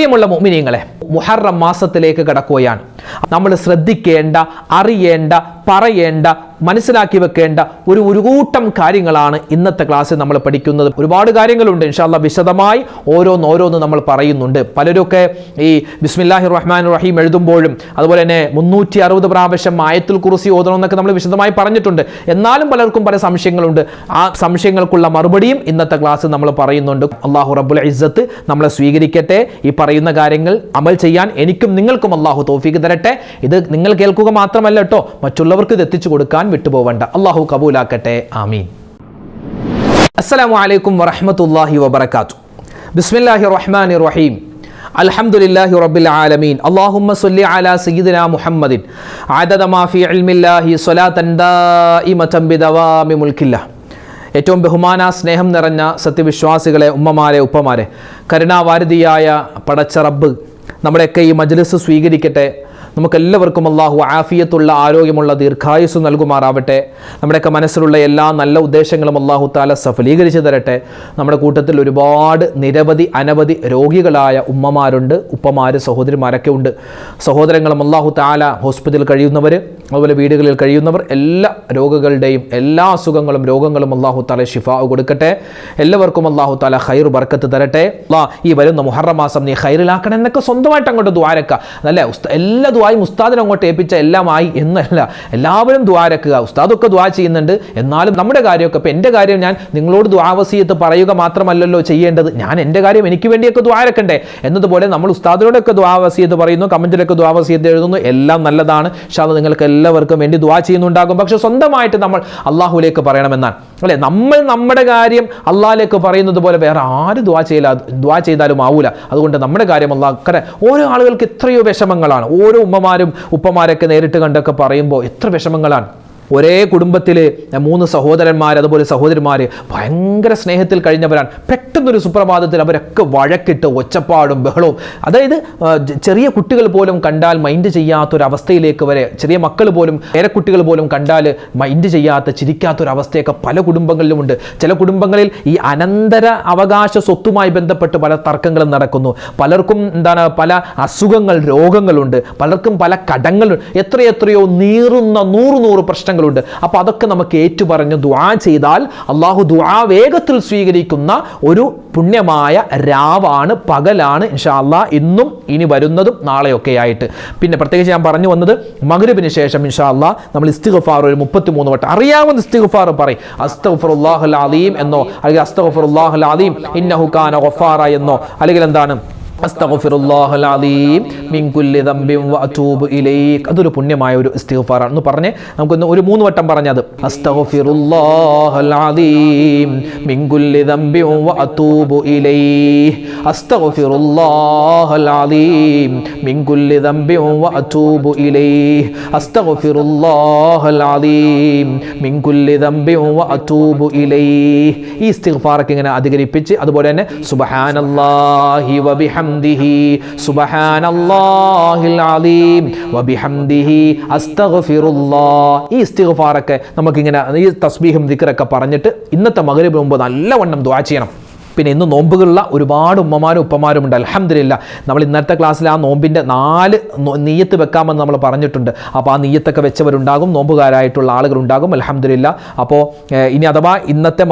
പ്രിയമുള്ള മോമിനിയങ്ങളെ മുഹറം മാസത്തിലേക്ക് കടക്കുകയാണ്. നമ്മൾ ശ്രദ്ധിക്കേണ്ട അറിയേണ്ട പറയേണ്ട മനസ്സിലാക്കി വെക്കേണ്ട ഒരു ഒരു കൂട്ടം കാര്യങ്ങളാണ് ഇന്നത്തെ ക്ലാസ്സിൽ നമ്മൾ പഠിക്കുന്നത്. ഒരുപാട് കാര്യങ്ങളുണ്ട് ഇൻഷാല്ല വിശദമായി ഓരോന്ന് ഓരോന്ന് നമ്മൾ പറയുന്നുണ്ട്. പലരൊക്കെ ഈ ബിസ്മില്ലാഹി റഹ്മാൻ റഹീം എഴുതുമ്പോഴും അതുപോലെ തന്നെ മുന്നൂറ്റി അറുപത് പ്രാവശ്യം ആയത്തുൽ കുറിച്ച് ഓതണമെന്നൊക്കെ നമ്മൾ വിശദമായി പറഞ്ഞിട്ടുണ്ട്. എന്നാലും പലർക്കും പല സംശയങ്ങളുണ്ട്. ആ സംശയങ്ങൾക്കുള്ള മറുപടിയും ഇന്നത്തെ ക്ലാസ് നമ്മൾ പറയുന്നുണ്ട്. അള്ളാഹു റബ്ബുൽ ഇസ്സത്ത് നമ്മളെ സ്വീകരിക്കട്ടെ. ഈ പറയുന്ന കാര്യങ്ങൾ അമൽ ചെയ്യാൻ എനിക്കും നിങ്ങൾക്കും അള്ളാഹു തോഫീക്ക് തരട്ടെ. ഇത് നിങ്ങൾ കേൾക്കുക മാത്രമല്ല കേട്ടോ. മറ്റുള്ളവർക്ക് ഇത് എത്തിച്ചു കൊടുക്കാൻ വിട്ടുപോവണ്ട. അള്ളാഹു കബൂലാക്കട്ടെ. ആമീൻ. അസ്സലാമു അലൈക്കും വറഹമത്തല്ലാഹി വബർക്കാത്തു ബിസ്മില്ലാഹി റഹ്മാൻ റഹീം. അൽഹംദുലില്ലാഹി റബ്ബിൽ ആലമീൻ. അല്ലാഹുമ്മ سيدنا അലാ സയ്യിദിനാ മുഹമ്മദിൻ. في മാ ഫീ ഇൽമില്ലാഹി دائمة بدوام ملك الله ഏറ്റവും ബഹുമാന സ്നേഹം നിറഞ്ഞ സത്യവിശ്വാസികളെ ഉമ്മമാരെ ഉപ്പമാരെ കരുണാവാരതിയായ പടച്ച റബ്ബ് നമ്മുടെയൊക്കെ ഈ മജ്ലിസ് സ്വീകരിക്കട്ടെ. നമുക്കെല്ലാവർക്കും അള്ളാഹു ആഫിയത്തുള്ള ആരോഗ്യമുള്ള ദീർഘായുസ് നൽകുമാറാവട്ടെ. നമ്മുടെയൊക്കെ മനസ്സിലുള്ള എല്ലാ നല്ല ഉദ്ദേശങ്ങളും അള്ളാഹു താല സഫലീകരിച്ച് തരട്ടെ. നമ്മുടെ കൂട്ടത്തിൽ ഒരുപാട് നിരവധി അനവധി രോഗികളായ ഉമ്മമാരുണ്ട് ഉപ്പമാർ സഹോദരിമാരൊക്കെ ഉണ്ട്. സഹോദരങ്ങളും അള്ളാഹു താല ഹോസ്പിറ്റലിൽ കഴിയുന്നവർ അതുപോലെ വീടുകളിൽ കഴിയുന്നവർ എല്ലാ രോഗങ്ങളുടെയും എല്ലാ അസുഖങ്ങളും രോഗങ്ങളും അള്ളാഹു താല ഷിഫ കൊടുക്കട്ടെ. എല്ലാവർക്കും അള്ളാഹു താല ഹൈർ ബർക്കത്ത് തരട്ടെ. ഈ വരുന്ന മുഹറം മാസം നീ ഹൈറിലാക്കണം എന്നൊക്കെ സ്വന്തമായിട്ട് അങ്ങോട്ട് ദ്വാരക്ക. അല്ലേ എല്ലാ ദ്വായും ഉസ്താദിനെ അങ്ങോട്ട് ഏൽപ്പിച്ച എല്ലാമായി എന്നല്ല. എല്ലാവരും ദ്വാരക്കുക ഉസ്താദൊക്കെ ദ്വാ ചെയ്യുന്നുണ്ട്. എന്നാലും നമ്മുടെ കാര്യമൊക്കെ ഇപ്പം എന്റെ കാര്യം ഞാൻ നിങ്ങളോട് ദ്വാവസീയത്ത് പറയുക മാത്രമല്ലല്ലോ ചെയ്യേണ്ടത്. ഞാൻ എന്റെ കാര്യം എനിക്ക് വേണ്ടിയൊക്കെ ദ്വാരക്കണ്ടേ എന്നതുപോലെ നമ്മൾ ഉസ്താദിനോടൊക്കെ ദ്വാവസീയത്ത് പറയുന്നു കമന്റിലൊക്കെ ദ്വാവസീയത്ത് എഴുതുന്നു. എല്ലാം നല്ലതാണ്. പക്ഷേ അത് നിങ്ങൾക്ക് എല്ലാവർക്കും വേണ്ടി ദ്വാ ചെയ്യുന്നുണ്ടാകും. പക്ഷെ സ്വന്തമായിട്ട് നമ്മൾ അള്ളാഹുലേക്ക് പറയണമെന്നാണ്. അല്ലേ? നമ്മൾ നമ്മുടെ കാര്യം അള്ളാഹിലേക്ക് പറയുന്നത് പോലെ വേറെ ആര് ദ്വാ ചെയ്യില്ല ദ്വാ ചെയ്താലും ആവൂല. അതുകൊണ്ട് നമ്മുടെ കാര്യം അള്ളാഹ് ഓരോ ആളുകൾക്ക് എത്രയോ വിഷമങ്ങളാണ്. ഓരോ ഉമ്മമാരും ഉപ്പമാരൊക്കെ നേരിട്ട് കണ്ടൊക്കെ പറയുമ്പോൾ എത്ര വിഷമങ്ങളാണ്. ഒരേ കുടുംബത്തിൽ മൂന്ന് സഹോദരന്മാർ അതുപോലെ സഹോദരിമാർ ഭയങ്കര സ്നേഹത്തിൽ കഴിഞ്ഞവരാണ്. പെട്ടെന്നൊരു സുപ്രഭാതത്തിൽ അവരൊക്കെ വഴക്കിട്ട് ഒച്ചപ്പാടും ബഹളവും. അതായത് ചെറിയ കുട്ടികൾ പോലും കണ്ടാൽ മൈൻഡ് ചെയ്യാത്തൊരവസ്ഥയിലേക്ക് വരെ ചെറിയ മക്കൾ പോലും പേരക്കുട്ടികൾ പോലും കണ്ടാൽ മൈൻഡ് ചെയ്യാത്ത ചിരിക്കാത്തൊരവസ്ഥയൊക്കെ പല കുടുംബങ്ങളിലുമുണ്ട്. ചില കുടുംബങ്ങളിൽ ഈ അനന്തര അവകാശ സ്വത്തുമായി ബന്ധപ്പെട്ട് പല തർക്കങ്ങളും നടക്കുന്നു. പലർക്കും എന്താണ് പല അസുഖങ്ങൾ രോഗങ്ങളുണ്ട്. പലർക്കും പല കടങ്ങളുണ്ട്. എത്രയെത്രയോ നീറുന്ന നൂറ് നൂറ് പ്രശ്നങ്ങളുണ്ട് അപ്പോൾ അതൊക്കെ നമുക്ക് ഏറ്റുപറഞ്ഞ് ദുആ ചെയ്താൽ അള്ളാഹു ദുആ വേഗത്തിൽ സ്വീകരിക്കുന്ന ഒരു പുണ്യമായ രാവാണ് പകലാണ് ഇൻഷാല്ല ഇന്നും ഇനി വരുന്നതും നാളെയൊക്കെ ആയിട്ട്. പിന്നെ പ്രത്യേകിച്ച് ഞാൻ പറഞ്ഞു വന്നത് മഗ്രിബിന് ശേഷം ഇൻഷാല്ല നമ്മൾ ഇസ്തിഗ്ഫാർ ഒരു മുപ്പത്തി മൂന്ന് വട്ടം. അറിയാവുന്ന ഇസ്തിഗ്ഫാർ പറയും. അസ്തഗ്ഫിറുല്ലാഹൽ അലീം എന്നോ അല്ലെങ്കിൽ അസ്തഗ്ഫിറുല്ലാഹൽ അലീം ഇന്നഹു കാന ഗഫാറ എന്നോ അല്ലെങ്കിൽ എന്താണ് അസ്തഗ്ഫിറുല്ലാഹൽ അലീം മിൻ കുല്ലി ദംബിൻ വഅതൂബു ഇലൈക്. അതൊരു പുണ്യമായ ഒരു ഇസ്തിഗ്ഫാറാണ്. എന്ന് പറഞ്ഞ് നമുക്കൊന്ന് ഒരു മൂന്ന് വട്ടം പറഞ്ഞത് അസ്തഗ്ഫിറുല്ലാഹൽ അലീം മിൻ കുല്ലി ദംബിൻ വഅതൂബു ഇലൈഹി. അസ്തഗ്ഫിറുല്ലാഹൽ അലീം മിൻ കുല്ലി ദംബിൻ വഅതൂബു ഇലൈഹി. അസ്തഗ്ഫിറുല്ലാഹൽ അലീം മിൻ കുല്ലി ദംബിൻ വഅതൂബു ഇലൈഹി. ഈ ഇസ്തിഗ്ഫാറൊക്കെ ഇങ്ങനെ അധികരിപ്പിച്ച് അതുപോലെ തന്നെ സുബ്ഹാനല്ലാഹി വബിഹംദിഹി العظيم وبحمده വബിഹംദിഹി الله ഈ ഇസ്തിഗ്ഫാറൊക്കെ നമുക്കിങ്ങനെ ഈ തസ്ബീഹും ദിക്റൊക്കെ പറഞ്ഞിട്ട് ഇന്നത്തെ മഗ്രിബ് മുമ്പ് നല്ലവണ്ണം ദുആ ചെയ്യണം. പിന്നെ ഇന്ന് നോമ്പുകളുള്ള ഒരുപാട് ഉമ്മമാരും ഉപ്പമാരും ഉണ്ട്. അലഹമില്ല നമ്മൾ ഇന്നത്തെ ക്ലാസ്സിൽ ആ നോമ്പിന്റെ നാല് നീയത്ത് വെക്കാമെന്ന് നമ്മൾ പറഞ്ഞിട്ടുണ്ട്. അപ്പോൾ ആ നീയത്തൊക്കെ വെച്ചവരുണ്ടാകും നോമ്പുകാരായിട്ടുള്ള ആളുകളുണ്ടാകും. അലഹമില്ല അപ്പോൾ ഇനി അഥവാ ഇന്നത്തെ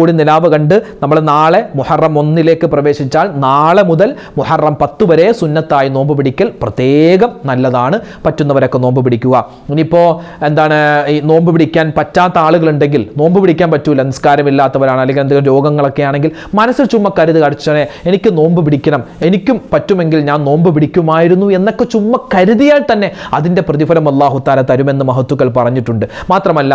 കൂടി നിലാവ് കണ്ട് നമ്മൾ നാളെ മുഹറം ഒന്നിലേക്ക് പ്രവേശിച്ചാൽ നാളെ മുതൽ മുഹറം പത്ത് വരെ സുന്നത്തായി നോമ്പ് പിടിക്കൽ പ്രത്യേകം നല്ലതാണ്. പറ്റുന്നവരൊക്കെ നോമ്പ് പിടിക്കുക. ഇനിയിപ്പോൾ എന്താണ് ഈ നോമ്പ് പിടിക്കാൻ പറ്റാത്ത ആളുകളുണ്ടെങ്കിൽ നോമ്പ് പിടിക്കാൻ പറ്റൂല. നിസ്കാരമില്ലാത്തവരാണ്. അല്ലെങ്കിൽ എന്തെങ്കിലും രോഗങ്ങളൊക്കെ ആണെങ്കിൽ മനസ്സിൽ ചുമ്മാ കരുത് കടിച്ചനെ എനിക്ക് നോമ്പ് പിടിക്കണം എനിക്കും പറ്റുമെങ്കിൽ ഞാൻ നോമ്പ് പിടിക്കുമായിരുന്നു എന്നൊക്കെ ചുമ്മാ കരുതിയാൽ തന്നെ അതിന്റെ പ്രതിഫലം അള്ളാഹു താല തരുമെന്ന് മഹത്തുക്കൾ പറഞ്ഞിട്ടുണ്ട്. മാത്രമല്ല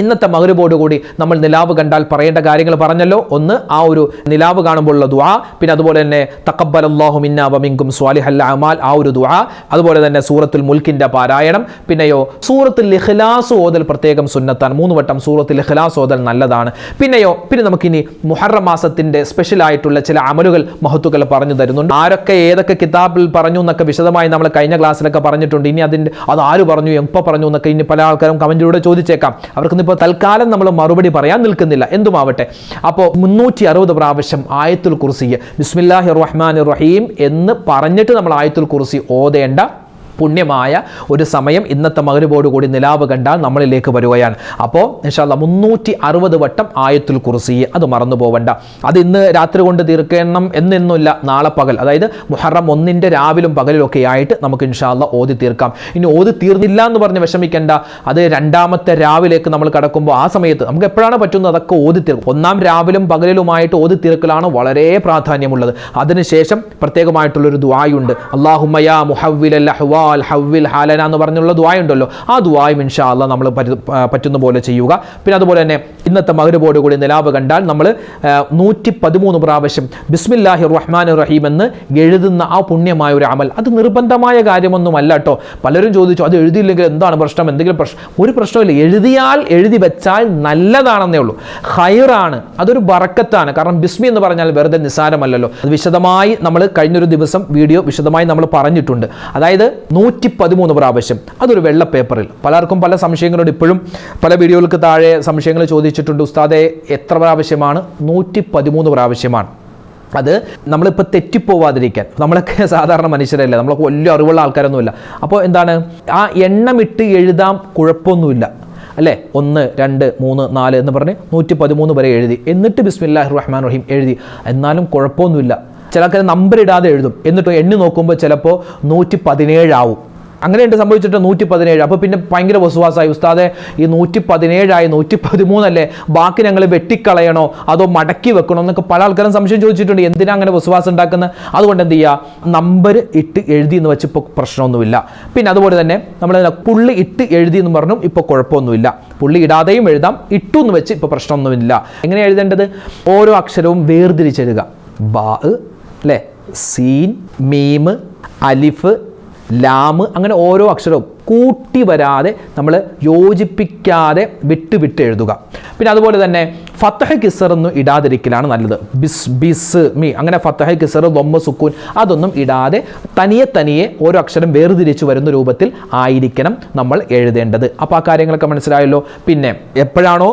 ഇന്നത്തെ മകരുബോടുകൂടി നമ്മൾ നിലാവ് കണ്ടാൽ പറയേണ്ട കാര്യങ്ങൾ പറഞ്ഞല്ലോ. ഒന്ന് ആ ഒരു നിലാവ് കാണുമ്പോഴുള്ള ദുആ പിന്നെ അതുപോലെ തന്നെ തക്കബൽ അള്ളാഹു മിന്ന വമിങ്കും സ്വാലിഹൽ അമാൽ ആ ഒരു ദുആ. അതുപോലെ തന്നെ സൂറത്തുൽ മുൽക്കിന്റെ പാരായണം. പിന്നെയോ സൂറത്തുൽ ഇഖ്ലാസ് ഓതൽ പ്രത്യേകം സുന്നത്താണ്. മൂന്ന് വട്ടം സൂറത്തുൽ ഇഖ്ലാസ് ഓതൽ നല്ലതാണ്. പിന്നെയോ പിന്നെ നമുക്കിനി മുഹറം മാസത്തിന്റെ സ്പെഷ്യലായിട്ടുള്ള ചില അമലുകൾ മഹത്തുക്കൾ പറഞ്ഞു തരുന്നുണ്ട്. ആരൊക്കെ ഏതൊക്കെ കിതാബിൽ പറഞ്ഞു എന്നൊക്കെ വിശദമായി നമ്മൾ കഴിഞ്ഞ ക്ലാസ്സിലൊക്കെ പറഞ്ഞിട്ടുണ്ട്. ഇനി അതിന്റെ അത് ആര് പറഞ്ഞു എപ്പോൾ പറഞ്ഞു എന്നൊക്കെ ഇനി പല ആൾക്കാരും കമന്റിലൂടെ ചോദിച്ചേക്കാം. അവർക്കൊന്ന് അതിനിപ്പോൾ തൽക്കാലം നമ്മൾ മറുപടി പറയാൻ നിൽക്കുന്നില്ല. എന്തുമാവട്ടെ? അപ്പോൾ മുന്നൂറ്റി അറുപത് പ്രാവശ്യം ആയത്തുൽ കുർസിയെ ബിസ്മില്ലാഹി റഹ്മാൻ റഹീം എന്ന് പറഞ്ഞിട്ട് നമ്മൾ ആയത്തുൽ കുർസി ഓതേണ്ട പുണ്യമായ ഒരു സമയം ഇന്നത്തെ മകരുബോട് കൂടി നിലാവ് കണ്ടാൽ നമ്മളിലേക്ക് വരികയാണ്. അപ്പോൾ ഇൻഷാല്ല മുന്നൂറ്റി അറുപത് വട്ടം ആയത്തുൽ കുറിസി അത് മറന്നു പോവണ്ട. അത് ഇന്ന് രാത്രി കൊണ്ട് തീർക്കണം എന്നൊന്നുമില്ല നാളെ പകൽ. അതായത് മുഹറം ഒന്നിന്റെ രാവിലും പകലിലൊക്കെ ആയിട്ട് നമുക്ക് ഇൻഷാല്ല ഓതി തീർക്കാം. ഇനി ഓതി തീർന്നില്ല എന്ന് പറഞ്ഞ് വിഷമിക്കേണ്ട. അത് രണ്ടാമത്തെ രാവിലേക്ക് നമ്മൾ കടക്കുമ്പോൾ ആ സമയത്ത് നമുക്ക് എപ്പോഴാണ് പറ്റുന്നത് അതൊക്കെ ഓതി തീർക്കും. ഒന്നാം രാവിലും പകലിലുമായിട്ട് ഓതി തീർക്കലാണ് വളരെ പ്രാധാന്യമുള്ളത്. അതിനുശേഷം പ്രത്യേകമായിട്ടുള്ളൊരു ദ്വായുണ്ട് അള്ളാഹുമയ മുഹവ്വിൽ അഹ്വാൽ ഹവ്വിൽ ഹാലന എന്ന് പറഞ്ഞുള്ള ദ്വായ ഉണ്ടല്ലോ ആ ദ്വായും ഇൻഷാ അല്ല നമ്മൾ പറ്റുന്ന പോലെ ചെയ്യുക. പിന്നെ അതുപോലെ തന്നെ ഇന്നത്തെ മകരുബോട് കൂടി നിലാവ് കണ്ടാൽ നമ്മൾ നൂറ്റി പതിമൂന്ന് പ്രാവശ്യം ബിസ്മില്ലാഹി റഹ്മാൻ റഹീം എന്ന് എഴുതുന്ന ആ പുണ്യമായ ഒരു അമൽ. അത് നിർബന്ധമായ കാര്യമൊന്നുമല്ല കേട്ടോ പലരും ചോദിച്ചു അത് എഴുതിയില്ലെങ്കിൽ എന്താണ് പ്രശ്നം? എന്തെങ്കിലും പ്രശ്നം? ഒരു പ്രശ്നമില്ല എഴുതിയാൽ എഴുതി വെച്ചാൽ നല്ലതാണെന്നേ ഉള്ളൂ. ഹൈറാണ് അതൊരു ബറക്കത്താണ്. കാരണം ബിസ്മി എന്ന് പറഞ്ഞാൽ വെറുതെ നിസ്സാരമല്ലല്ലോ അത് വിശദമായി നമ്മൾ കഴിഞ്ഞൊരു ദിവസം വീഡിയോ വിശദമായി നമ്മൾ പറഞ്ഞിട്ടുണ്ട്. അതായത് നൂറ്റി പതിമൂന്ന് പ്രാവശ്യം. അതൊരു വെള്ള പേപ്പറിൽ. പലർക്കും പല സംശയങ്ങളുണ്ട് ഇപ്പോഴും പല വീഡിയോകൾക്ക് താഴെ സംശയങ്ങൾ ചോദിച്ചിട്ടുണ്ട്. ഉസ്താദെ എത്ര പ്രാവശ്യമാണ്? നൂറ്റി പതിമൂന്ന് പ്രാവശ്യമാണ്. അത് നമ്മളിപ്പോൾ തെറ്റിപ്പോവാതിരിക്കാൻ. നമ്മളൊക്കെ സാധാരണ മനുഷ്യരല്ലേ. നമ്മളൊക്കെ വലിയ അറിവുള്ള ആൾക്കാരൊന്നുമില്ല. അപ്പോൾ എന്താണ്? ആ എണ്ണമിട്ട് എഴുതാം കുഴപ്പമൊന്നുമില്ല. അല്ലേ? ഒന്ന് രണ്ട് മൂന്ന് നാല് എന്ന് പറഞ്ഞ് നൂറ്റി പതിമൂന്ന് വരെ എഴുതി. എന്നിട്ട് ബിസ്മില്ലാഹിർ റഹ്മാൻ റഹീം എഴുതി. എന്നാലും കുഴപ്പമൊന്നുമില്ല. ചില ആൾക്കാർ നമ്പർ ഇടാതെ എഴുതും. എന്നിട്ട് എണ്ണി നോക്കുമ്പോൾ ചിലപ്പോൾ നൂറ്റി പതിനേഴാവും അങ്ങനെ ഉണ്ട് സംഭവിച്ചിട്ട് നൂറ്റി പതിനേഴ് അപ്പോൾ പിന്നെ ഭയങ്കര വസുവാസായി ഉസ്താദെ ഈ നൂറ്റി പതിനേഴായി നൂറ്റി പതിമൂന്നല്ലേ ബാക്കി ഞങ്ങൾ വെട്ടിക്കളയണോ? അതോ മടക്കി വെക്കണോ? എന്നൊക്കെ പല ആൾക്കാരും സംശയം ചോദിച്ചിട്ടുണ്ട്. എന്തിനാ അങ്ങനെ വസുവാസം ഉണ്ടാക്കുന്നത് അതുകൊണ്ട് എന്ത് ചെയ്യുക നമ്പർ ഇട്ട് എഴുതി എന്ന് വെച്ച് ഇപ്പോൾ പ്രശ്നമൊന്നുമില്ല. പിന്നെ അതുപോലെ തന്നെ നമ്മൾ പുള്ളി ഇട്ട് എഴുതി എന്ന് പറഞ്ഞു ഇപ്പോൾ കുഴപ്പമൊന്നുമില്ല. പുള്ളി ഇടാതെയും എഴുതാം. ഇട്ടു എന്ന് വെച്ച് ഇപ്പോൾ പ്രശ്നമൊന്നുമില്ല. എങ്ങനെ എഴുതേണ്ടത്? ഓരോ അക്ഷരവും വേർതിരിച്ചെഴുതുക. ബാ അല്ലേ സീൻ മീം അലിഫ് ലാമ് അങ്ങനെ ഓരോ അക്ഷരവും. കൂട്ടി വരാതെ നമ്മൾ യോജിപ്പിക്കാതെ വിട്ട് വിട്ട് എഴുതുക. പിന്നെ അതുപോലെ തന്നെ ഫത്തഹ കിസർ ഒന്നും ഇടാതിരിക്കലാണ് നല്ലത്. ബിസ് ബിസ് മി അങ്ങനെ ഫത്തഹ കിസർ ദൊമ്മ സുക്കൂൻ അതൊന്നും ഇടാതെ തനിയെ തനിയെ ഓരോ അക്ഷരം വേർതിരിച്ച് വരുന്ന രൂപത്തിൽ ആയിരിക്കണം നമ്മൾ എഴുതേണ്ടത്. അപ്പോൾ ആ കാര്യങ്ങളൊക്കെ മനസ്സിലായല്ലോ? പിന്നെ എപ്പോഴാണോ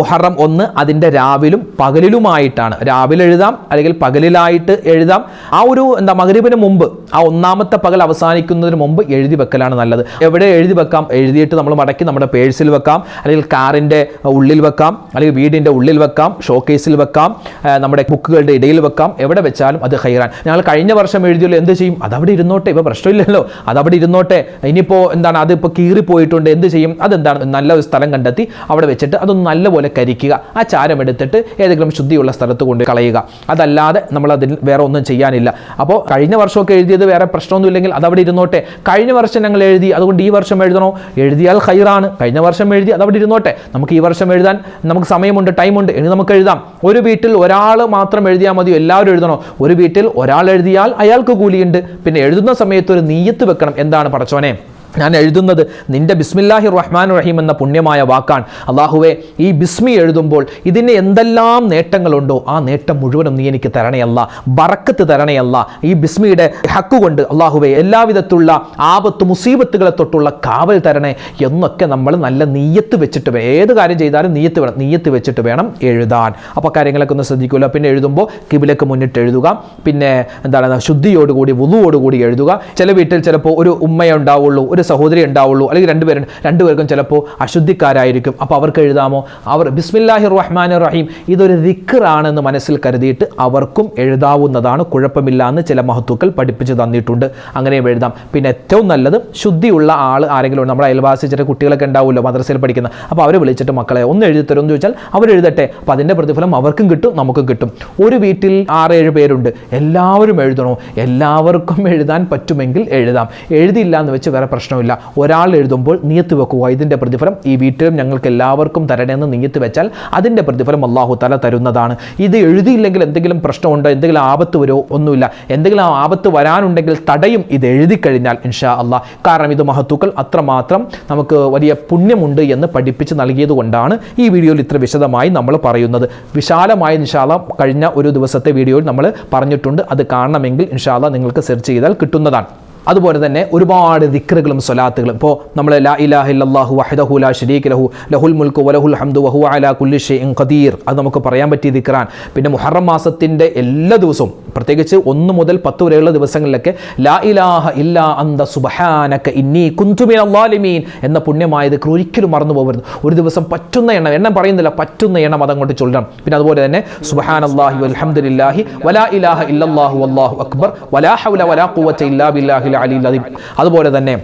മുഹറം ഒന്ന് അതിന്റെ രാവിലും പകലിലുമായിട്ടാണ്. രാവിലെ എഴുതാം അല്ലെങ്കിൽ പകലിലായിട്ട് എഴുതാം. ആ ഒരു എന്താ മകരീബിന് മുമ്പ് ആ ഒന്നാമത്തെ പകൽ അവസാനിക്കുന്നതിന് മുമ്പ് എഴുതി വെക്കലാണ് നല്ലത്. എവിടെ എഴുതി വെക്കാം? എഴുതിയിട്ട് നമ്മൾ മടക്കി നമ്മുടെ പേഴ്സിൽ വെക്കാം. അല്ലെങ്കിൽ കാറിന്റെ ഉള്ളിൽ വെക്കാം. അല്ലെങ്കിൽ വീടിന്റെ ഉള്ളിൽ വെക്കാം. ഷോക്കേസിൽ വെക്കാം. നമ്മുടെ ബുക്കുകളുടെ ഇടയിൽ വെക്കാം. എവിടെ വെച്ചാലും അത് ഹൈറാൻ. ഞങ്ങൾ കഴിഞ്ഞ വർഷം എഴുതിയല്ലോ എന്ത് ചെയ്യും? അതവിടെ ഇരുന്നോട്ടെ. ഇപ്പോൾ പ്രശ്നമില്ലല്ലോ. അതവിടെ ഇരുന്നോട്ടെ. ഇനിയിപ്പോൾ എന്താണ്? അതിപ്പോൾ കീറിപ്പോയിട്ടുണ്ട്. എന്ത് ചെയ്യും? അതെന്താണ്? നല്ല ഒരു സ്ഥലം കണ്ടെത്തി അവിടെ വെച്ചിട്ട് അതൊന്ന് നല്ലപോലെ കരിക്കുക. ആ ചാരം എടുത്തിട്ട് ഏതെങ്കിലും ശുദ്ധിയുള്ള സ്ഥലത്ത് കൊണ്ട് കളയുക. അതല്ലാതെ നമ്മൾ അതിൽ വേറെ ഒന്നും ചെയ്യാനില്ല. അപ്പോൾ കഴിഞ്ഞ വർഷമൊക്കെ എഴുതിയത് വേറെ പ്രശ്നമൊന്നുമില്ലെങ്കിൽ അതവിടെ ഇരുന്നോട്ടെ. കഴിഞ്ഞ വർഷം ഞങ്ങൾ എഴുതി അതുകൊണ്ട് ഈ വർഷം എഴുതണോ? എഴുതിയാൽ ഹൈറാണ് കഴിഞ്ഞ വർഷം എഴുതി അതവിടെ ഇരുന്നോട്ടെ. നമുക്ക് ഈ വർഷം എഴുതാൻ നമുക്ക് സമയമുണ്ട് ടൈമുണ്ട്. ഇനി നമുക്ക് എഴുതാം. ഒരു വീട്ടിൽ ഒരാൾ മാത്രം എഴുതിയാൽ മതിയോ? എല്ലാവരും എഴുതണോ? ഒരു വീട്ടിൽ ഒരാൾ എഴുതിയാൽ അയാൾക്ക് കൂലിയുണ്ട്. പിന്നെ എഴുതുന്ന സമയത്ത് ഒരു നീയത്ത് വെക്കണം. എന്താണ് പടച്ചോനെ? ഞാൻ എഴുതുന്നത് നിന്റെ ബിസ്മില്ലാഹി റഹ്മാൻ റഹീം എന്ന പുണ്യമായ വാക്കാണ്. അള്ളാഹുവെ ഈ ബിസ്മി എഴുതുമ്പോൾ ഇതിന് എന്തെല്ലാം നേട്ടങ്ങളുണ്ടോ ആ നേട്ടം മുഴുവനും നീ എനിക്ക് തരണയല്ല. ബറക്കത്ത് തരണയല്ല. ഈ ബിസ്മിയുടെ ഹക്ക് കൊണ്ട് അള്ളാഹുവെ എല്ലാവിധത്തുള്ള ആപത്ത് മുസീബത്തുകളെ തൊട്ടുള്ള കാവൽ തരണേ എന്നൊക്കെ നമ്മൾ നല്ല നീയത്ത് വെച്ചിട്ട് വേണം ഏത് കാര്യം ചെയ്താലും നീയത്ത് വേണം നീയത്ത് വെച്ചിട്ട് വേണം എഴുതാൻ. അപ്പോൾ കാര്യങ്ങളൊക്കെ ഒന്ന് ശ്രദ്ധിക്കുമല്ലോ പിന്നെ എഴുതുമ്പോൾ കിബിലക്ക് മുന്നിട്ട് എഴുതുക. പിന്നെ എന്താണ് ശുദ്ധിയോടുകൂടി വുളുവോടുകൂടി എഴുതുക. ചില വീട്ടിൽ ചിലപ്പോൾ ഒരു ഉമ്മയെ ഉണ്ടാവുള്ളൂ ഒരു സഹോദരി ഉണ്ടാവുള്ളൂ അല്ലെങ്കിൽ രണ്ടുപേരും രണ്ടുപേർക്കും ചിലപ്പോൾ അശുദ്ധിക്കാരായിരിക്കും. അപ്പോൾ അവർക്ക് എഴുതാമോ? അവർ ബിസ്മില്ലാഹി റഹ്മാൻ റഹീം ഇതൊരു ദിക്കറാണെന്ന് മനസ്സിൽ കരുതിയിട്ട് അവർക്കും എഴുതാവുന്നതാണ് കുഴപ്പമില്ല എന്ന് ചില മഹത്വക്കൾ പഠിപ്പിച്ച് തന്നിട്ടുണ്ട്. അങ്ങനെ എഴുതാം. പിന്നെ ഏറ്റവും നല്ലത് ശുദ്ധിയുള്ള ആൾ ആരെങ്കിലും നമ്മുടെ അയൽവാസി ചില കുട്ടികളൊക്കെ ഉണ്ടാവുമല്ലോ മദ്രസയിൽ പഠിക്കുന്ന. അപ്പോൾ അവരെ വിളിച്ചിട്ട് മക്കളെ ഒന്ന് എഴുതി തരുമെന്ന് ചോദിച്ചാൽ അവർ എഴുതട്ടെ. അപ്പോൾ അതിന്റെ പ്രതിഫലം അവർക്കും കിട്ടും നമുക്കും കിട്ടും. ഒരു വീട്ടിൽ ആറേഴ് പേരുണ്ട്. എല്ലാവരും എഴുതണോ? എല്ലാവർക്കും എഴുതാൻ പറ്റുമെങ്കിൽ എഴുതാം. എഴുതിയില്ല എന്ന് വെച്ച് വേറെ പ്രശ്നമില്ല. ഒരാൾ എഴുതുമ്പോൾ നിയത്ത് വെക്കുക. ഇതിന്റെ പ്രതിഫലം ഈ വീട്ടിലും ഞങ്ങൾക്ക് എല്ലാവർക്കും തരണമെന്ന് നിയത്ത് വെച്ചാൽ അതിന്റെ പ്രതിഫലം അള്ളാഹു തല തരുന്നതാണ്. ഇത് എഴുതിയില്ലെങ്കിൽ എന്തെങ്കിലും പ്രശ്നമുണ്ടോ? എന്തെങ്കിലും ആപത്ത് വരുമോ? ഒന്നുമില്ല. എന്തെങ്കിലും ആപത്ത് വരാനുണ്ടെങ്കിൽ തടയും ഇത് എഴുതി കഴിഞ്ഞാൽ ഇൻഷാ അള്ളാഹ് കാരണം ഇത് മഹത്തുക്കൾ അത്രമാത്രം നമുക്ക് വലിയ പുണ്യമുണ്ട് എന്ന് പഠിപ്പിച്ച് നൽകിയത് കൊണ്ടാണ് ഈ വീഡിയോയിൽ ഇത്ര വിശദമായി നമ്മൾ പറയുന്നത്. വിശാലമായ ഇൻഷാല്ല കഴിഞ്ഞ ഒരു ദിവസത്തെ വീഡിയോയിൽ നമ്മൾ പറഞ്ഞിട്ടുണ്ട്. അത് കാണണമെങ്കിൽ ഇൻഷാല്ല നിങ്ങൾക്ക് സെർച്ച് ചെയ്താൽ കിട്ടുന്നതാണ്. അതുപോലെ തന്നെ ഒരുപാട് ദിക്റുകളും സ്വലാത്തുകളും. ഇപ്പോൾ നമ്മൾ ലാ ഇലാഹ ഇല്ലല്ലാഹു വഹദഹു ലാ ഷരീഖ് ലഹു ലഹുൽ മുൽക്ക് വലഹുൽ ഹംദു വഹു അലാ കുല്ലി ഷൈഇൻ ഖദീർ. അത് നമുക്ക് പറയാൻ പറ്റിയ ദിക്റാൻ പിന്നെ മുഹറം മാസത്തിന്റെ എല്ലാ ദിവസവും പ്രത്യേകിച്ച് ഒന്ന് മുതൽ പത്ത് വരെയുള്ള ദിവസങ്ങളിലൊക്കെ ലാ ഇലാഹ ഇല്ലാ അന്ത സുബ്ഹാനക ഇന്നി കുന്തു അള്ളാലിമീൻ ളാലിമീൻ എന്ന പുണ്യമായ ദിക്ർ ഒരിക്കലും മറന്നു പോകരുത്. ഒരു ദിവസം പറ്റുന്ന എണ്ണം എണ്ണം പറയുന്നില്ല പറ്റുന്ന എണ്ണം അതങ്ങോട്ട് ചൊല്ലണം. പിന്നെ അതുപോലെ തന്നെ സുബ്ഹാനല്ലാഹി വൽഹംദുലില്ലാഹി വലാ ഇലാഹ ഇല്ലാഹു അള്ളാഹു അക്ബർ വലാ ഹൗല വലാ ഖുവത ഇല്ലാ ബില്ലാഹിൽ അലിയിൽ അദീം അതുപോലെ തന്നെ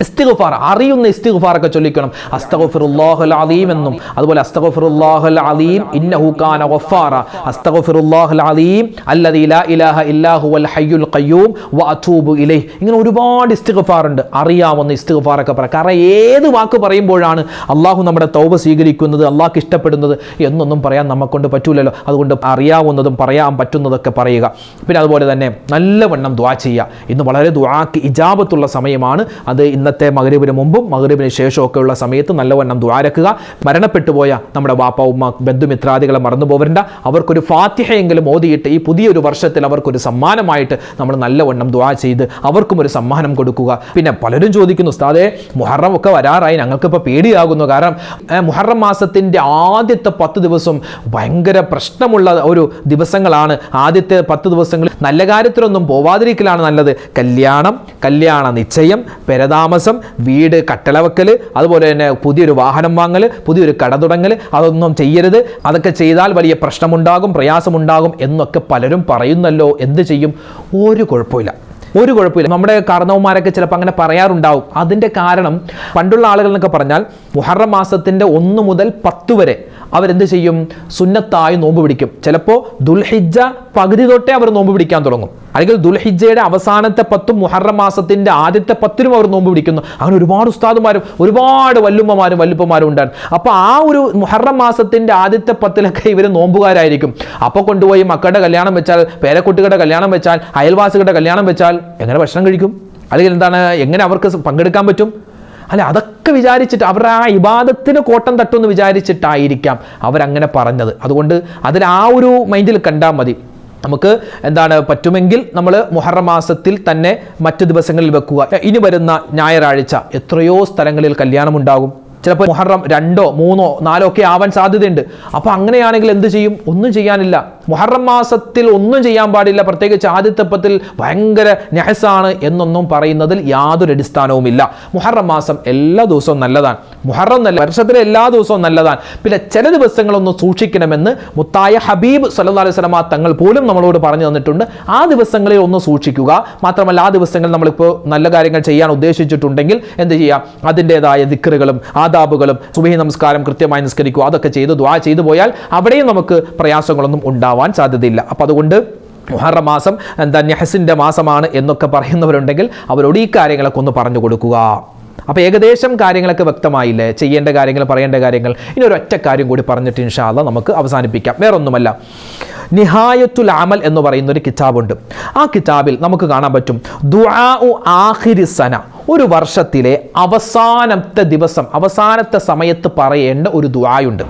ഇസ്തിഗ്ഫാർ അറിയുന്ന ഇസ്തിഗ്ഫാറൊക്കെ ചൊല്ലിക്കണം. അസ്തഗ്ഫിറുല്ലാഹൽ അലീം എന്നും. അതുപോലെ അസ്തഗ്ഫിറുല്ലാഹൽ അലീം ഇന്നഹു കാന ഗഫാറ. അസ്തഗ്ഫിറുല്ലാഹൽ അലീം അല്ലദീ ലാ ഇലാഹ ഇല്ലാ ഹുവൽ ഹയ്യുൽ ഖയ്യൂം വ അതൂബു ഇലൈഹി. ഇങ്ങനെ ഒരുപാട് ഇസ്തിഗ്ഫാർ ഉണ്ട് അറിയാവുന്ന ഇസ്തിഗ്ഫാറൊക്കെ പറ. കാരണം ഏത് വാക്ക് പറയുമ്പോഴാണ് അള്ളാഹു നമ്മുടെ തൗബ സ്വീകരിക്കുന്നത് അള്ളാഹ്ക്ക് ഇഷ്ടപ്പെടുന്നത് എന്നൊന്നും പറയാൻ നമുക്കൊണ്ട് പറ്റൂലല്ലോ. അതുകൊണ്ട് അറിയാവുന്നതും പറയാൻ പറ്റുന്നതൊക്കെ പറയുക. പിന്നെ അതുപോലെ തന്നെ നല്ലവണ്ണം ദ്വാ ചെയ്യുക. ഇന്ന് വളരെ ദ്വാക്ക് ഇജാബത്തുള്ള സമയമാണ്. അത് ഇന്നത്തെ മകരീബിന് മുമ്പും മകരീബിന് ശേഷവും ഒക്കെയുള്ള സമയത്ത് നല്ലവണ്ണം ദ്വാരക്കുക. മരണപ്പെട്ടു പോയ നമ്മുടെ വാപ്പ ഉമ്മ ബന്ധുമിത്രാദികളെ മറന്നു പോവരണ്ട അവർക്കൊരു ഫാത്തിഹയെങ്കിലും ഓതിയിട്ട് ഈ പുതിയൊരു വർഷത്തിൽ അവർക്കൊരു സമ്മാനമായിട്ട് നമ്മൾ നല്ലവണ്ണം ദ്വാ ചെയ്ത് അവർക്കും ഒരു സമ്മാനം കൊടുക്കുക. പിന്നെ പലരും ചോദിക്കുന്നു ഉസ്താദെ മുഹറം ഒക്കെ വരാറായി. ഞങ്ങൾക്കിപ്പോൾ പേടിയാകുന്നു. കാരണം മുഹറം മാസത്തിന്റെ ആദ്യത്തെ പത്ത് ദിവസം ഭയങ്കര പ്രശ്നമുള്ള ഒരു ദിവസങ്ങളാണ്. ആദ്യത്തെ പത്ത് ദിവസങ്ങളിൽ നല്ല കാര്യത്തിലൊന്നും പോവാതിരിക്കലാണ് നല്ലത്. കല്യാണം കല്യാണ നിശ്ചയം വീട് കട്ടളവെക്കൽ അതുപോലെ തന്നെ പുതിയൊരു വാഹനം വാങ്ങൽ പുതിയൊരു കട തുടങ്ങൽ അതൊന്നും ചെയ്യരുത്. അതൊക്കെ ചെയ്താൽ വലിയ പ്രശ്നമുണ്ടാകും പ്രയാസമുണ്ടാകും എന്നൊക്കെ പലരും പറയുന്നല്ലോ എന്ത് ചെയ്യും? ഒരു കുഴപ്പമില്ല. ഒരു കുഴപ്പമില്ല. നമ്മുടെ കാരണവന്മാരൊക്കെ ചിലപ്പോൾ അങ്ങനെ പറയാറുണ്ടാവും. അതിന്റെ കാരണം പണ്ടുള്ള ആളുകൾ എന്നൊക്കെ പറഞ്ഞാൽ മുഹറം മാസത്തിന്റെ ഒന്ന് മുതൽ പത്ത് വരെ അവരെന്ത് ചെയ്യും? സുന്നത്തായി നോമ്പ് പിടിക്കും. ചിലപ്പോൾ ദുൽഹിജ പകുതി തൊട്ടേ അവർ നോമ്പ് പിടിക്കാൻ തുടങ്ങും. അല്ലെങ്കിൽ ദുൽഹിജയുടെ അവസാനത്തെ പത്തും മുഹറം മാസത്തിന്റെ ആദ്യത്തെ പത്തിനും അവർ നോമ്പ് പിടിക്കുന്നു. അങ്ങനെ ഒരുപാട് ഉസ്താദുമാരും ഒരുപാട് വല്ലുമ്മമാരും വല്ലുപ്പമാരും ഉണ്ടായിരുന്നു അപ്പോൾ ആ ഒരു മുഹറം മാസത്തിന്റെ ആദ്യത്തെ പത്തിലൊക്കെ ഇവർ നോമ്പുകാരായിരിക്കും. അപ്പോൾ കൊണ്ടുപോയി മക്കളുടെ കല്യാണം വെച്ചാൽ പേരക്കുട്ടികളുടെ കല്യാണം വെച്ചാൽ അയൽവാസികളുടെ കല്യാണം വെച്ചാൽ എങ്ങനെ ഭക്ഷണം കഴിക്കും? അല്ലെങ്കിൽ എന്താണ് എങ്ങനെ അവർക്ക് പങ്കെടുക്കാൻ പറ്റും? അല്ല? അതൊക്കെ വിചാരിച്ചിട്ട് അവരുടെ ആ ഇബാദത്തിന് കോട്ടം തട്ടുമെന്ന് വിചാരിച്ചിട്ടായിരിക്കാം അവരങ്ങനെ പറഞ്ഞത്. അതുകൊണ്ട് അതിൽ ആ ഒരു മൈൻഡിൽ കണ്ടാൽ മതി. നമുക്ക് എന്താണ് പറ്റുമെങ്കിൽ നമ്മൾ മുഹറം മാസത്തിൽ തന്നെ മറ്റു ദിവസങ്ങളിൽ വെക്കുക. ഇനി വരുന്ന ഞായറാഴ്ച എത്രയോ സ്ഥലങ്ങളിൽ കല്യാണം ഉണ്ടാകും. ചിലപ്പോൾ മുഹറം രണ്ടോ മൂന്നോ നാലോ ഒക്കെ ആവാൻ സാധ്യതയുണ്ട്. അപ്പോൾ അങ്ങനെയാണെങ്കിൽ എന്ത് ചെയ്യും? ഒന്നും ചെയ്യാനില്ല. മുഹറം മാസത്തിൽ ഒന്നും ചെയ്യാൻ പാടില്ല. പ്രത്യേകിച്ച് ആദ്യത്തെപ്പത്തിൽ ഭയങ്കര നെഹസാണ് എന്നൊന്നും പറയുന്നതിൽ യാതൊരു അടിസ്ഥാനവുമില്ല. മുഹറം മാസം എല്ലാ ദിവസവും നല്ലതാണ്. മുഹറം നല്ല വർഷത്തിലെ എല്ലാ ദിവസവും നല്ലതാണ്. പിന്നെ ചില ദിവസങ്ങളൊന്നും സൂക്ഷിക്കണമെന്ന് മുത്തായ ഹബീബ് സല്ലാ അലൈഹി സ്വലമാ തങ്ങൾ പോലും നമ്മളോട് പറഞ്ഞു തന്നിട്ടുണ്ട്. ആ ദിവസങ്ങളിൽ ഒന്ന് സൂക്ഷിക്കുക. മാത്രമല്ല ആ ദിവസങ്ങളിൽ നമ്മളിപ്പോൾ നല്ല കാര്യങ്ങൾ ചെയ്യാൻ ഉദ്ദേശിച്ചിട്ടുണ്ടെങ്കിൽ എന്ത് ചെയ്യാം അതിന്റെതായ ദിക്കറുകളും ആദാബുകളും സുബഹി നമസ്കാരം കൃത്യമായി നിസ്കരിക്കുക. അതൊക്കെ ചെയ്ത് ദ്വാ ചെയ്തു പോയാൽ അവിടെയും നമുക്ക് പ്രയാസങ്ങളൊന്നും ഉണ്ടാവാൻ സാധ്യതയില്ല. അപ്പം അതുകൊണ്ട് മുഹറം മാസം എന്താ നെഹസിന്റെ മാസമാണ് എന്നൊക്കെ പറയുന്നവരുണ്ടെങ്കിൽ അവരോട് ഈ കാര്യങ്ങളൊക്കെ ഒന്ന് പറഞ്ഞു കൊടുക്കുക. അപ്പോൾ ഏകദേശം കാര്യങ്ങളൊക്കെ വ്യക്തമായില്ലേ? ചെയ്യേണ്ട കാര്യങ്ങൾ പറയേണ്ട കാര്യങ്ങൾ. ഇനി ഒരു ഒറ്റ കാര്യം കൂടി പറഞ്ഞിട്ട് ഇൻഷാല്ല നമുക്ക് അവസാനിപ്പിക്കാം. വേറൊന്നുമല്ല. നിഹായത്തുൽ അമൽ എന്ന് പറയുന്ന ഒരു കിതാബുണ്ട്. ആ കിതാബിൽ നമുക്ക് കാണാൻ പറ്റും. ദുആഉ ആഖിരി സന. ഒരു വർഷത്തിലെ അവസാനത്തെ ദിവസം അവസാനത്തെ സമയത്ത് പറയേണ്ട ഒരു ദുആയുണ്ട്.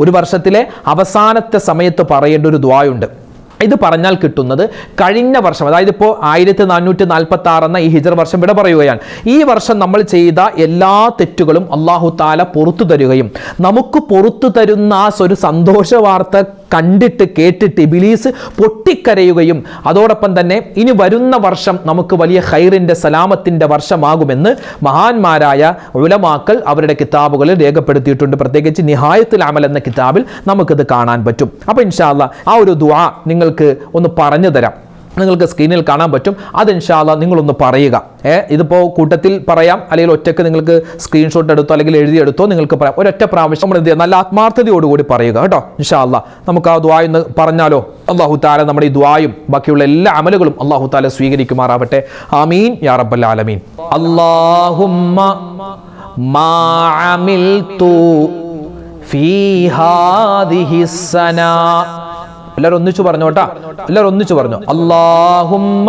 ഒരു വർഷത്തിലെ അവസാനത്തെ സമയത്ത് പറയേണ്ട ഒരു ദുആയുണ്ട്. ഇത് പറഞ്ഞാൽ കിട്ടുന്നത് കഴിഞ്ഞ വർഷം അതായത് ഇപ്പോൾ ആയിരത്തി നാനൂറ്റി നാൽപ്പത്തി ആറ് എന്ന ഈ ഹിജർ വർഷം ഇവിടെ പറയുകയാണ്. ഈ വർഷം നമ്മൾ ചെയ്ത എല്ലാ തെറ്റുകളും അള്ളാഹു താല പുറത്തു തരുകയും നമുക്ക് പുറത്തു തരുന്ന ആ ഒരു സന്തോഷ വാർത്ത കണ്ടിട്ട് കേട്ടിട്ട് ഇബിലീസ് പൊട്ടിക്കരയുകയും അതോടൊപ്പം തന്നെ ഇനി വരുന്ന വർഷം നമുക്ക് വലിയ ഹൈറിന്റെ സലാമത്തിന്റെ വർഷമാകുമെന്ന് മഹാന്മാരായ ഉലമാക്കൾ അവരുടെ കിതാബുകളിൽ രേഖപ്പെടുത്തിയിട്ടുണ്ട്. പ്രത്യേകിച്ച് നിഹായത്തുൽ അമൽ എന്ന കിതാബിൽ നമുക്കിത് കാണാൻ പറ്റും. അപ്പോൾ ഇൻഷാല്ല ആ ഒരു ദുആ നിങ്ങൾക്ക് ഒന്ന് പറഞ്ഞു തരാം. നിങ്ങൾക്ക് സ്ക്രീനിൽ കാണാൻ പറ്റും. അത് ഇൻഷാല്ല നിങ്ങളൊന്ന് പറയുക. ഏ ഇതിപ്പോൾ കൂട്ടത്തിൽ പറയാം അല്ലെങ്കിൽ ഒറ്റയ്ക്ക് നിങ്ങൾക്ക് സ്ക്രീൻഷോട്ട് എടുത്തോ അല്ലെങ്കിൽ എഴുതിയെടുത്തോ നിങ്ങൾക്ക് പറയാം. ഒരൊറ്റ പ്രാവശ്യം നമ്മൾ എന്ത് ചെയ്യുക നല്ല ആത്മാർത്ഥതയോടുകൂടി പറയുക കേട്ടോ ഇൻഷാല്ല നമുക്ക് ആ ദ്വായ എന്ന് പറഞ്ഞാലോ? അള്ളാഹു താല നമ്മുടെ ഈ ദ്വായും ബാക്കിയുള്ള എല്ലാ അമലുകളും അള്ളാഹു താല സ്വീകരിക്കുമാറാവട്ടെ. ആമീൻ. യാ റബ്ബൽ ആലമീൻ. മാ എല്ലാവരും ഒന്നിച്ചു പറഞ്ഞു കേട്ടാ എല്ലാവരും ഒന്നിച്ചു പറഞ്ഞു. അല്ലാഹുമ്മ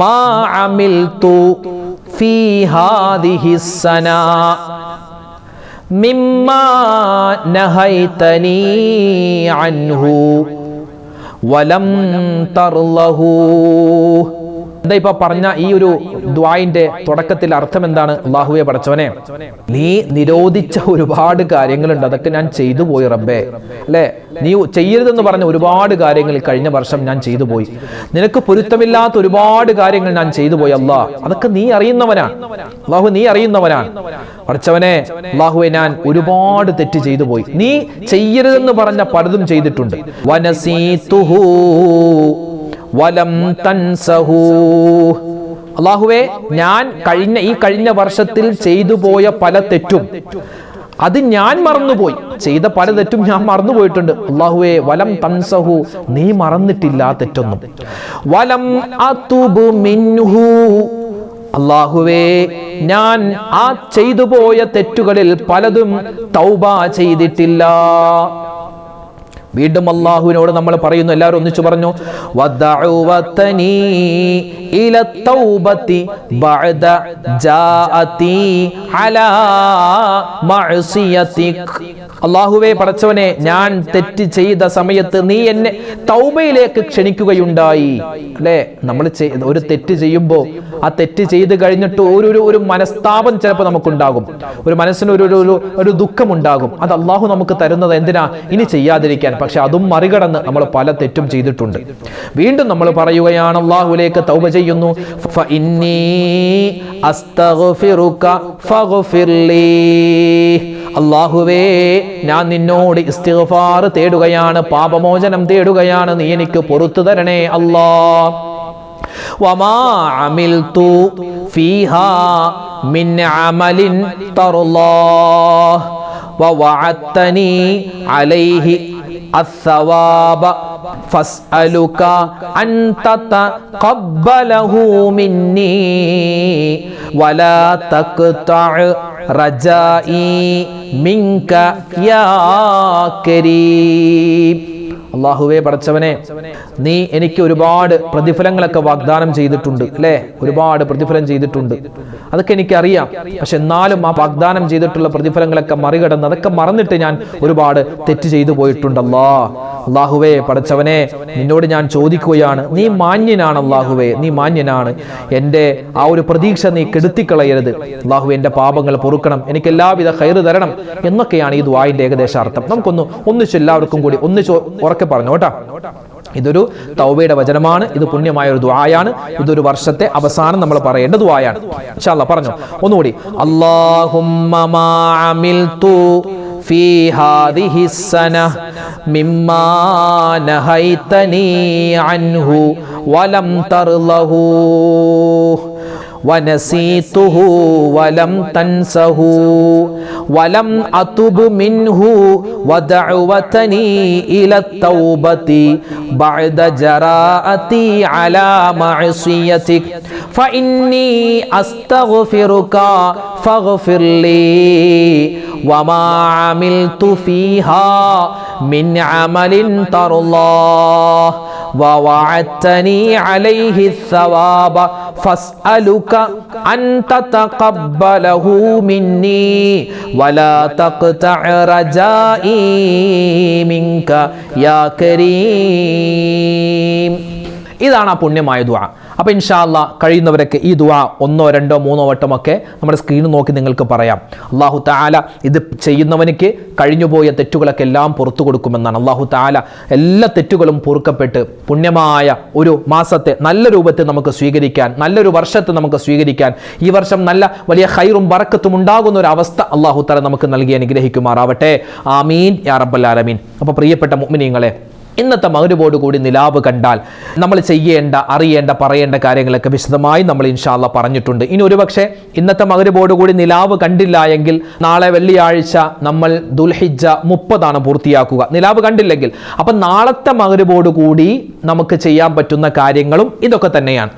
മാ അമിൽതു ഫീ ഹാദിഹി സനാ മിമ്മാ നഹൈതനീ അൻഹു വലം തർലഹു എന്താ ഇപ്പൊ പറഞ്ഞ ഈ ഒരു ദ്വായിന്റെ തുടക്കത്തിൽ അർത്ഥം എന്താണ് അള്ളാഹുവെ പടച്ചവനെ നീ നിരോധിച്ച ഒരുപാട് കാര്യങ്ങളുണ്ട്. അതൊക്കെ ഞാൻ ചെയ്തു പോയി റബ്ബേ. അല്ലെ? നീ ചെയ്യരുതെന്ന് പറഞ്ഞ ഒരുപാട് കാര്യങ്ങൾ കഴിഞ്ഞ വർഷം ഞാൻ ചെയ്തു പോയി. നിനക്ക് പൊരുത്തമില്ലാത്ത ഒരുപാട് കാര്യങ്ങൾ ഞാൻ ചെയ്തു പോയി അല്ലാ അതൊക്കെ നീ അറിയുന്നവനാണ് അള്ളാഹു നീ അറിയുന്നവനാണ് പഠിച്ചവനെ അള്ളാഹുവെ ഞാൻ ഒരുപാട് തെറ്റ് ചെയ്തു പോയി. നീ ചെയ്യരുതെന്ന് പറഞ്ഞ പലതും ചെയ്തിട്ടുണ്ട്. വനസീതുഹു വലം തൻസഹൂ. അള്ളാഹുവെ ഞാൻ കഴിഞ്ഞ ഈ കഴിഞ്ഞ വർഷത്തിൽ ചെയ്തു പോയ പല തെറ്റും അത് ഞാൻ മറന്നുപോയി. ചെയ്ത പല തെറ്റും ഞാൻ മറന്നുപോയിട്ടുണ്ട്. അള്ളാഹുവെ വലം തൻസഹു നീ മറന്നിട്ടില്ല തെറ്റൊന്നും. വലം അതുബു മിൻഹു. അള്ളാഹുവേ ഞാൻ ആ ചെയ്തു പോയ തെറ്റുകളിൽ പലതും തൗബ ചെയ്തിട്ടില്ല. വീണ്ടും അള്ളാഹുവിനോട് നമ്മൾ പറയുന്നു എല്ലാവരും ഒന്നിച്ചു പറഞ്ഞു അള്ളാഹുവെ പടച്ചവനെ ഞാൻ തെറ്റ് ചെയ്ത സമയത്ത് നീ എന്നെ തൗബയിലേക്ക് ക്ഷണിക്കുകയുണ്ടായി. അല്ലേ? നമ്മൾ ഒരു തെറ്റ് ചെയ്യുമ്പോൾ ആ തെറ്റ് ചെയ്ത് കഴിഞ്ഞിട്ട് ഒരു ഒരു ഒരു മനസ്താപം ചിലപ്പോൾ നമുക്കുണ്ടാകും. ഒരു മനസ്സിന് ഒരു- ഒരു ദുഃഖമുണ്ടാകും. അത് അള്ളാഹു നമുക്ക് തരുന്നത് എന്തിനാ? ഇനി ചെയ്യാതിരിക്കാൻ. പക്ഷെ അതും മറികടന്ന് നമ്മൾ പല തെറ്റും ചെയ്തിട്ടുണ്ട് വീണ്ടും നമ്മൾ പറയുകയാണ് അള്ളാഹുലേക്ക് തൗബ ചെയ്യുന്നു ഫഇന്നീ അസ്തഗ്ഫിറുക ഫഗ്ഫിർ ലീ. അള്ളാഹുവേ ഞാൻ നിന്നോട് ഇസ്തിഗ്ഫാർ തേടുകയാണ് പാപമോചനം തേടുകയാണ് നീ എനിക്ക് പൊറത്തു തരണേ അല്ലാ وما عملت فيها من عمل ترضاه ووعدتني عليه الثواب فاسألك أن تتقبله مني ولا تقطع رجائي منك يا كريم. അള്ളാഹുവേ പടച്ചവനെ നീ എനിക്ക് ഒരുപാട് പ്രതിഫലങ്ങളൊക്കെ വാഗ്ദാനം ചെയ്തിട്ടുണ്ട് അല്ലേ? ഒരുപാട് പ്രതിഫലം ചെയ്തിട്ടുണ്ട്. അതൊക്കെ എനിക്കറിയാം. പക്ഷെ എന്നാലും ആ വാഗ്ദാനം ചെയ്തിട്ടുള്ള പ്രതിഫലങ്ങളൊക്കെ മറികടന്ന് അതൊക്കെ മറന്നിട്ട് ഞാൻ ഒരുപാട് തെറ്റ് ചെയ്തു പോയിട്ടുണ്ടല്ലോ അള്ളാഹുവേ പടച്ചവനെ നിന്നോട് ഞാൻ ചോദിക്കുകയാണ്. നീ മാന്യനാണ് അള്ളാഹുവേ നീ മാന്യനാണ്. എന്റെ ആ ഒരു പ്രതീക്ഷ നീ കെടുത്തിക്കളയരുത്. അള്ളാഹു എന്റെ പാപങ്ങൾ പൊറുക്കണം. എനിക്ക് എല്ലാവിധ കയറ് തരണം എന്നൊക്കെയാണ് ഈ ദ്വായിന്റെ ഏകദേശ അർത്ഥം. നമുക്കൊന്ന് ഒന്നിച്ച് എല്ലാവർക്കും കൂടി ഒന്നിച്ച് ഉറക്കെ പറഞ്ഞു കേട്ടോ ഇതൊരു തൗബയുടെ വചനമാണ് ഇത് പുണ്യമായ ഒരു ദ്വായാണ് ഇതൊരു വർഷത്തെ അവസാനം നമ്മൾ പറയേണ്ട ദ്വായാണ് ഇൻഷാ അല്ലാ പറഞ്ഞു ഒന്നുകൂടി അല്ലാഹുമ്മ മാ അമിൽതു في هذه السنة مما نهيتني عنه ولم ترضه ونسيته ولم تنسه ولم أتب منه ودعوتني إلى التوبة بعد جراءتي على معصيتك. فإني أستغفرك فاغفر لي. وما عملت فيها من عمل ترضاه. ووعدتني عليه الثواب. فاسألك أن تتقبله مني ولا تقطع رجائي منك يا كريم. ഇതാണ് ആ പുണ്യമായ ദുആ. അപ്പോൾ ഇൻഷാല്ല കഴിയുന്നവരൊക്കെ ഈ ദുആ ഒന്നോ രണ്ടോ മൂന്നോ വട്ടമൊക്കെ നമ്മുടെ സ്ക്രീൻ നോക്കി നിങ്ങൾക്ക് പറയാം. അള്ളാഹു താല ഇത് ചെയ്യുന്നവനിക്ക് കഴിഞ്ഞുപോയ തെറ്റുകളൊക്കെ എല്ലാം പുറത്തു കൊടുക്കുമെന്നാണ്. അള്ളാഹു താല എല്ലാ തെറ്റുകളും പൊറുക്കപ്പെട്ട് പുണ്യമായ ഒരു മാസത്തെ നല്ല രൂപത്തിൽ നമുക്ക് സ്വീകരിക്കാൻ നല്ലൊരു വർഷത്തെ നമുക്ക് സ്വീകരിക്കാൻ ഈ വർഷം നല്ല വലിയ ഹൈറും ബറക്കത്തും ഉണ്ടാകുന്ന ഒരു അവസ്ഥ അള്ളാഹു താല നമുക്ക് നൽകി അനുഗ്രഹിക്കുമാറാവട്ടെ. ആമീൻ. യാ റബ്ബൽ ആലമീൻ. അപ്പോൾ പ്രിയപ്പെട്ട മുഅ്മിനീങ്ങളെ ഇന്നത്തെ മകരുവോട് കൂടി നിലാവ് കണ്ടാൽ നമ്മൾ ചെയ്യേണ്ട അറിയേണ്ട പറയേണ്ട കാര്യങ്ങളൊക്കെ വിശദമായി നമ്മൾ ഇൻഷാല്ല പറഞ്ഞിട്ടുണ്ട്. ഇനി ഒരുപക്ഷെ ഇന്നത്തെ മകരുവോട് കൂടി നിലാവ് കണ്ടില്ല എങ്കിൽ നാളെ വെള്ളിയാഴ്ച നമ്മൾ ദുൽഹിജ മുപ്പതാണ് പൂർത്തിയാക്കുക. നിലാവ് കണ്ടില്ലെങ്കിൽ. അപ്പം നാളത്തെ മകരുവോട് കൂടി നമുക്ക് ചെയ്യാൻ പറ്റുന്ന കാര്യങ്ങളും ഇതൊക്കെ തന്നെയാണ്.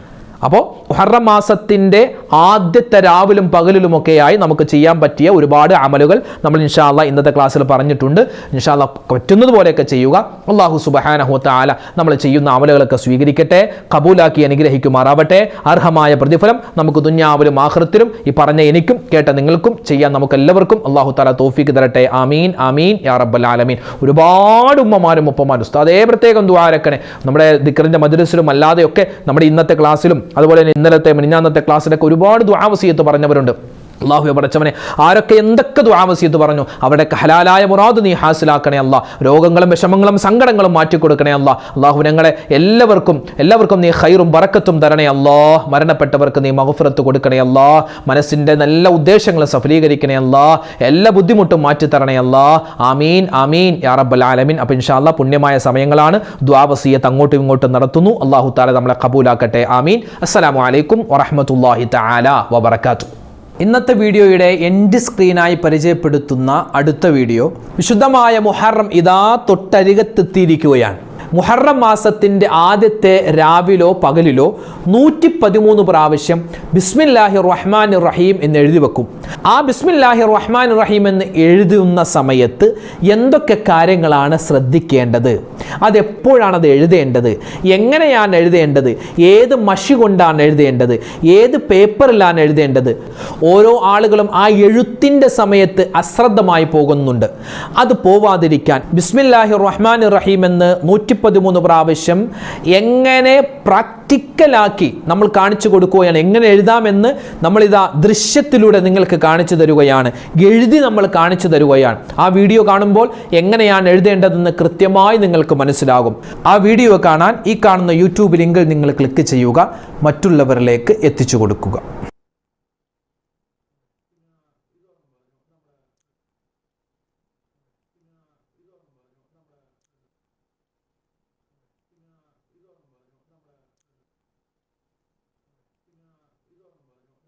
അപ്പോൾ ഹറം മാസത്തിന്റെ ആദ്യത്തെ രാവിലും പകലിലുമൊക്കെയായി നമുക്ക് ചെയ്യാൻ പറ്റിയ ഒരുപാട് അമലുകൾ നമ്മൾ ഇൻഷാല്ല ഇന്നത്തെ ക്ലാസ്സിൽ പറഞ്ഞിട്ടുണ്ട്. ഇൻഷാല്ല പറ്റുന്നത് പോലെയൊക്കെ ചെയ്യുക. അള്ളാഹു സുബഹാനഹുത്ത ആല നമ്മൾ ചെയ്യുന്ന അമലുകളൊക്കെ സ്വീകരിക്കട്ടെ. കബൂലാക്കി അനുഗ്രഹിക്കുമാറാവട്ടെ. അർഹമായ പ്രതിഫലം നമുക്ക് ദുന്യാവിലും ആഹൃത്തിലും ഈ പറഞ്ഞ എനിക്കും കേട്ട നിങ്ങൾക്കും ചെയ്യാൻ നമുക്ക് എല്ലാവർക്കും അള്ളാഹു താല തോഫിക്ക് തരട്ടെ. ആമീൻ ആമീൻ യാ റബ്ബൽ ആലമീൻ. ഒരുപാട് ഉമ്മമാരും ഉപ്പമാരും ഉസ്താദേ പ്രത്യേകം ദ്വാരക്കണേ നമ്മുടെ ദിക്കറിന്റെ മദ്രസിലും അല്ലാതെയൊക്കെ നമ്മുടെ ഇന്നത്തെ ക്ലാസ്സിലും അതുപോലെ തന്നെ ഇന്നലത്തെ മിനിഞ്ഞാന്നത്തെ ക്ലാസ്സിലൊക്കെ ഒരുപാട് ദ്വാവസീയത്ത് പറഞ്ഞവരുണ്ട്. അള്ളാഹു പടച്ചവനെ ആരൊക്കെ എന്തൊക്കെ ദ്വാവസ്യത്ത് പറഞ്ഞു അവിടെ ഹലാലായ മുറാദ് നീ ഹാസിലാക്കണേ അല്ല. രോഗങ്ങളും വിഷമങ്ങളും സങ്കടങ്ങളും മാറ്റിക്കൊടുക്കണേ അല്ല. അള്ളാഹു ഞങ്ങളെ എല്ലാവർക്കും എല്ലാവർക്കും നീ ഹൈറും ബറക്കത്തും തരണേ അല്ലാ. മരണപ്പെട്ടവർക്ക് നീ മഹഫുറത്ത് കൊടുക്കണേ അല്ലാ. മനസ്സിന്റെ നല്ല ഉദ്ദേശങ്ങൾ സഫലീകരിക്കണേ അല്ലാ. എല്ലാ ബുദ്ധിമുട്ടും മാറ്റി തരണേ അല്ലാ. ആമീൻ ആമീൻ യാ റബ്ബൽ ആലമീൻ. അപ്പം ഇൻഷാല്ല പുണ്യമായ സമയങ്ങളാണ് ദ്വാവസീയത്ത് അങ്ങോട്ടും ഇങ്ങോട്ടും നടത്തുന്നു. അള്ളാഹു താല നമ്മളെ കബൂലാക്കട്ടെ. ആമീൻ. അസ്സലാമു അലൈക്കും വറഹമത്തല്ലാഹി തആല വബറകാതുഹു. ഇന്നത്തെ വീഡിയോയുടെ എൻഡ് സ്ക്രീനായി പരിചയപ്പെടുത്തുന്ന അടുത്ത വീഡിയോ വിശുദ്ധമായ മുഹറം ഇതാ തൊട്ടരികത്തെത്തിയിരിക്കുകയാണ്. മുഹറം മാസത്തിന്റെ ആദ്യത്തെ രാവിലോ പകലിലോ നൂറ്റി പതിമൂന്ന് പ്രാവശ്യം ബിസ്മില്ലാഹി റഹ്മാൻ റഹീം എന്ന് എഴുതി വെക്കും. ആ ബിസ്മില്ലാഹി റഹ്മാൻ റഹീം എന്ന് എഴുതുന്ന സമയത്ത് എന്തൊക്കെ കാര്യങ്ങളാണ് ശ്രദ്ധിക്കേണ്ടത്? അതെപ്പോഴാണ് അത് എഴുതേണ്ടത്? എങ്ങനെയാണ് എഴുതേണ്ടത്? ഏത് മഷി കൊണ്ടാണ് എഴുതേണ്ടത്? ഏത് പേപ്പറിലാണ് എഴുതേണ്ടത്? ഓരോ ആളുകളും ആ എഴുത്തിന്റെ സമയത്ത് അശ്രദ്ധമായി പോകുന്നുണ്ട്. അത് പോവാതിരിക്കാൻ ബിസ്മില്ലാഹി റഹ്മാൻ റഹീം എന്ന് നൂറ്റി പതിമൂന്ന് പ്രാവശ്യം എങ്ങനെ പ്രാക്ടിക്കലാക്കി നമ്മൾ കാണിച്ചു കൊടുക്കുകയാണ് എങ്ങനെ എഴുതാമെന്ന് നമ്മളിതാ ദൃശ്യത്തിലൂടെ നിങ്ങൾക്ക് കാണിച്ചു തരുകയാണ്. എഴുതി നമ്മൾ കാണിച്ചു തരുകയാണ്. ആ വീഡിയോ കാണുമ്പോൾ എങ്ങനെയാണ് എഴുതേണ്ടതെന്ന് കൃത്യമായി നിങ്ങൾക്ക് മനസ്സിലാകും. ആ വീഡിയോ കാണാൻ ഈ കാണുന്ന യൂട്യൂബ് ലിങ്കിൽ നിങ്ങൾ ക്ലിക്ക് ചെയ്യുക. മറ്റുള്ളവരിലേക്ക് എത്തിച്ചു കൊടുക്കുക.